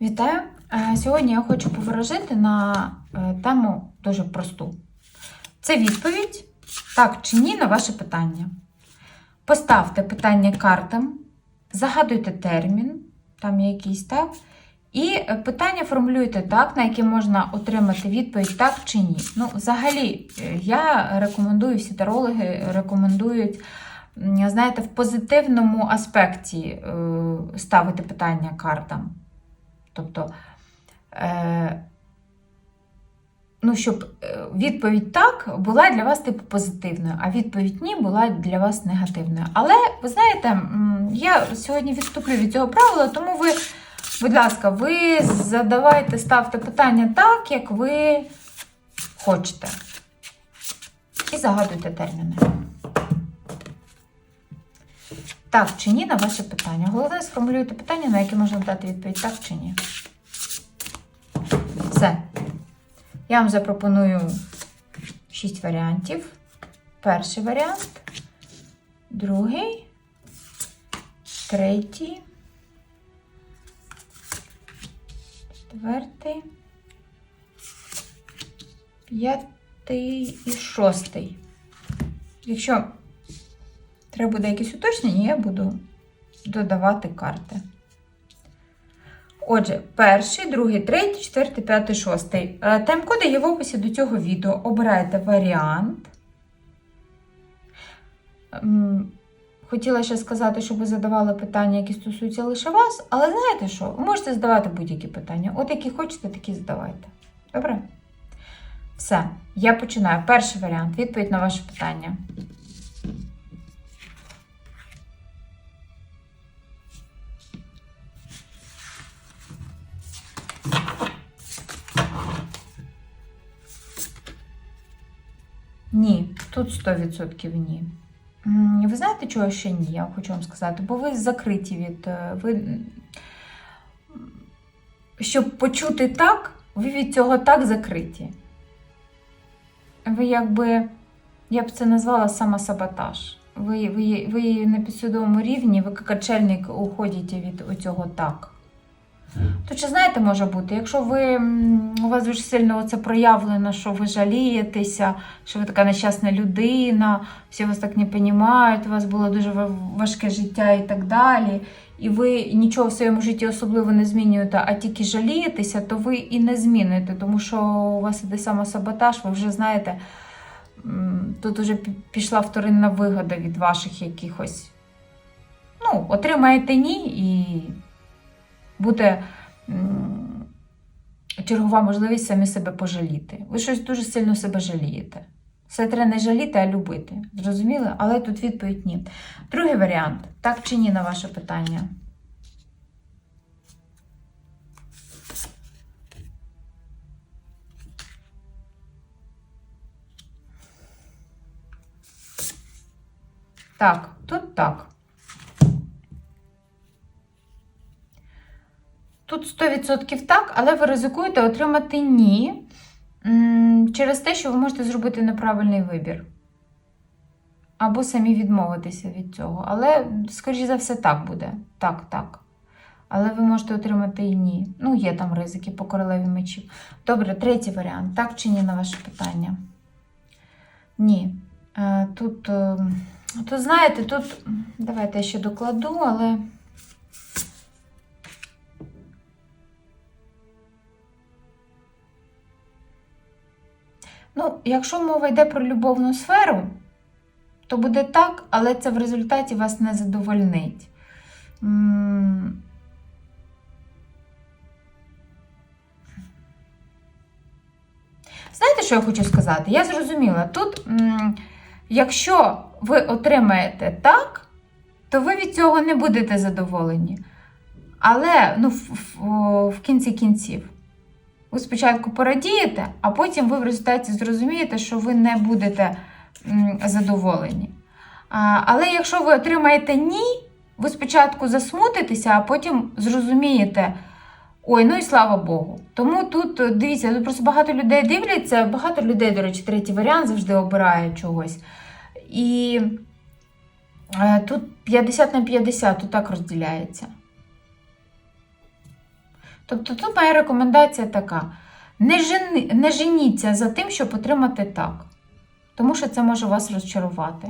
Вітаю! Е, Сьогодні я хочу поворожити на е, тему дуже просту. Це відповідь так чи ні на ваше питання. Поставте питання картам, загадуйте термін, там є якийсь так, і е, питання формулюйте так, на яке можна отримати відповідь так чи ні. Ну, взагалі, я рекомендую, всі тарологи рекомендують, знаєте, в позитивному аспекті ставити питання картам. Тобто, е, ну, щоб е, відповідь так була для вас типу позитивною, а відповідь ні була для вас негативною. Але ви знаєте, я сьогодні відступлю від цього правила, тому ви, будь ласка, ви задавайте, ставте питання так, як ви хочете. І загадуйте терміни. Так чи ні на ваше питання. Головне, сформулюйте питання, на яке можна дати відповідь так чи ні. Я вам запропоную 6 варіантів. Перший варіант, другий, третій, четвертий, п'ятий і шостий. Якщо треба буде якісь уточнення, я буду додавати карти. Отже, перший, другий, третій, четвертий, п'ятий, шостий. Е, Тайм-коди є в описі до цього відео. Обирайте варіант. Хотіла ще сказати, щоб ви задавали питання, які стосуються лише вас, але знаєте що? Ви можете задавати будь-які питання. От які хочете, такі задавайте. Добре? Все, я починаю. Перший варіант відповідь на ваше питання. Ні, тут 100% ні. Ви знаєте, чого ще ні? Я хочу вам сказати, бо ви закриті від. е, Ви... Щоб почути так, ви від цього так закриті. Ви якби, я б це назвала самосаботаж. Ви, ви, ви на підсвідомому рівні, ви качельник уходите від цього так. То чи знаєте, може бути, якщо ви у вас дуже сильно це проявлено, що ви жалієтеся, що ви така нещасна людина, всі вас так не розуміють, у вас було дуже важке життя і так далі, і ви нічого в своєму житті особливо не змінюєте, а тільки жалієтеся, то ви і не зміните, тому що у вас іде самосаботаж, ви вже знаєте, тут вже пішла вторинна вигода від ваших якихось. Ну, отримаєте ні і буде чергова можливість самі себе пожаліти. Ви щось дуже сильно себе жалієте. Все треба не жаліти, а любити. Зрозуміли? Але тут відповідь ні. Другий варіант так чи ні на ваше питання. Так, тут так. Тут 100% так, але ви ризикуєте отримати ні через те, що ви можете зробити неправильний вибір. Або самі відмовитися від цього. Але, скоріш за все, так буде. Так, так. Але ви можете отримати і ні. Ну, є там ризики по королеві мечів. Добре, третій варіант. Так чи ні на ваше питання? Ні. Е, Тут, е, тут, знаєте, тут. Давайте я ще докладу, але. Ну, якщо мова йде про любовну сферу, то буде так, але це в результаті вас не задовольнить. Знаєте, що я хочу сказати? Я зрозуміла, тут, якщо ви отримаєте так, то ви від цього не будете задоволені. Але ну, в, в, в кінці кінців. Ви спочатку порадієте, а потім ви в результаті зрозумієте, що ви не будете задоволені. Але якщо ви отримаєте ні, ви спочатку засмутитеся, а потім зрозумієте. Ой, ну і слава Богу. Тому тут е, дивіться, тут просто багато людей дивляться, багато людей, до речі, третій варіант завжди обирає чогось. І е, тут 50 на 50, тут так розділяється. Тобто тут моя рекомендація така: не, жени, не женіться за тим, щоб отримати так, тому що це може вас розчарувати.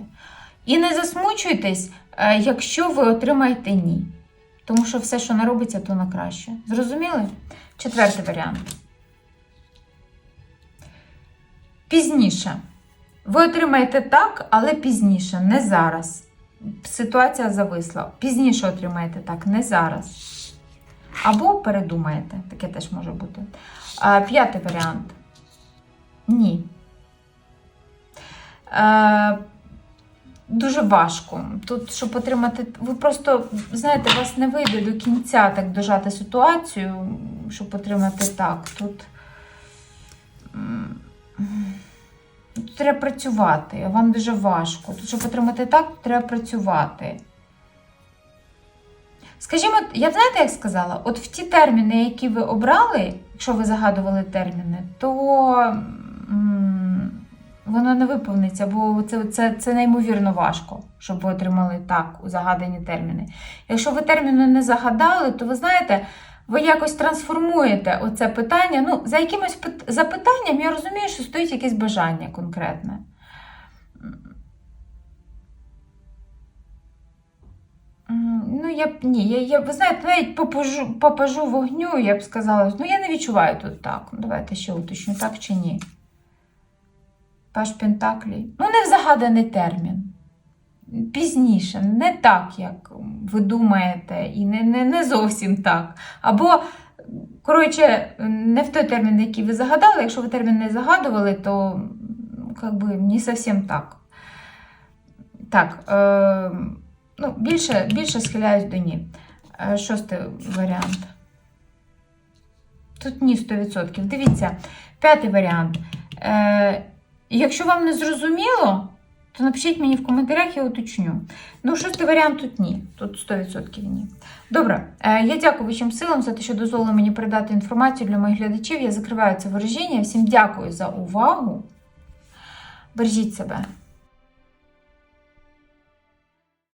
І не засмучуйтесь, е, якщо ви отримаєте ні. Тому що все, що не робиться, то на краще. Зрозуміли? Четвертий варіант. Пізніше. Ви отримаєте так, але пізніше, не зараз. Ситуація зависла. Пізніше отримаєте так, не зараз. Або передумаєте, таке теж може бути. А, п'ятий варіант. Ні. Е, дуже важко. Тут, щоб отримати, ви просто, знаєте, у вас не вийде до кінця так дожати ситуацію, щоб отримати так. Тут, тут треба працювати, вам дуже важко. Тут, щоб отримати так, треба працювати. Скажімо, я знаєте, як сказала, от в ті терміни, які ви обрали, якщо ви загадували терміни, то воно не виповниться, бо це, це, це неймовірно важко, щоб ви отримали так у загадані терміни. Якщо ви терміни не загадали, то ви знаєте, ви якось трансформуєте оце питання. Ну, за якимось пит- запитанням я розумію, що стоїть якесь бажання конкретне. Ну, я б ні, я, я ви знаєте, навіть по пажу, по пажу вогню я б сказала, ну я не відчуваю тут так. Давайте ще уточню, так чи ні. Паш Пентаклі. Ну, не в загаданий термін. Пізніше, не так, як ви думаєте, і не, не, не зовсім так. Або, коротше, не в той термін, який ви загадали. Якщо ви термін не загадували, то ну, как би, не зовсім так. Так. Е, Ну, більше, більше схиляюсь до ні. Е, Шостий варіант. Тут ні 100%. Дивіться, п'ятий варіант. Е, якщо вам не зрозуміло, то напишіть мені в коментарях, я уточню. Ну, шостий варіант тут ні. Тут 100% ні. Добре, е, я дякую вашим силам за те, що дозволили мені передати інформацію для моїх глядачів. Я закриваю це вираження. Всім дякую за увагу. Бережіть себе.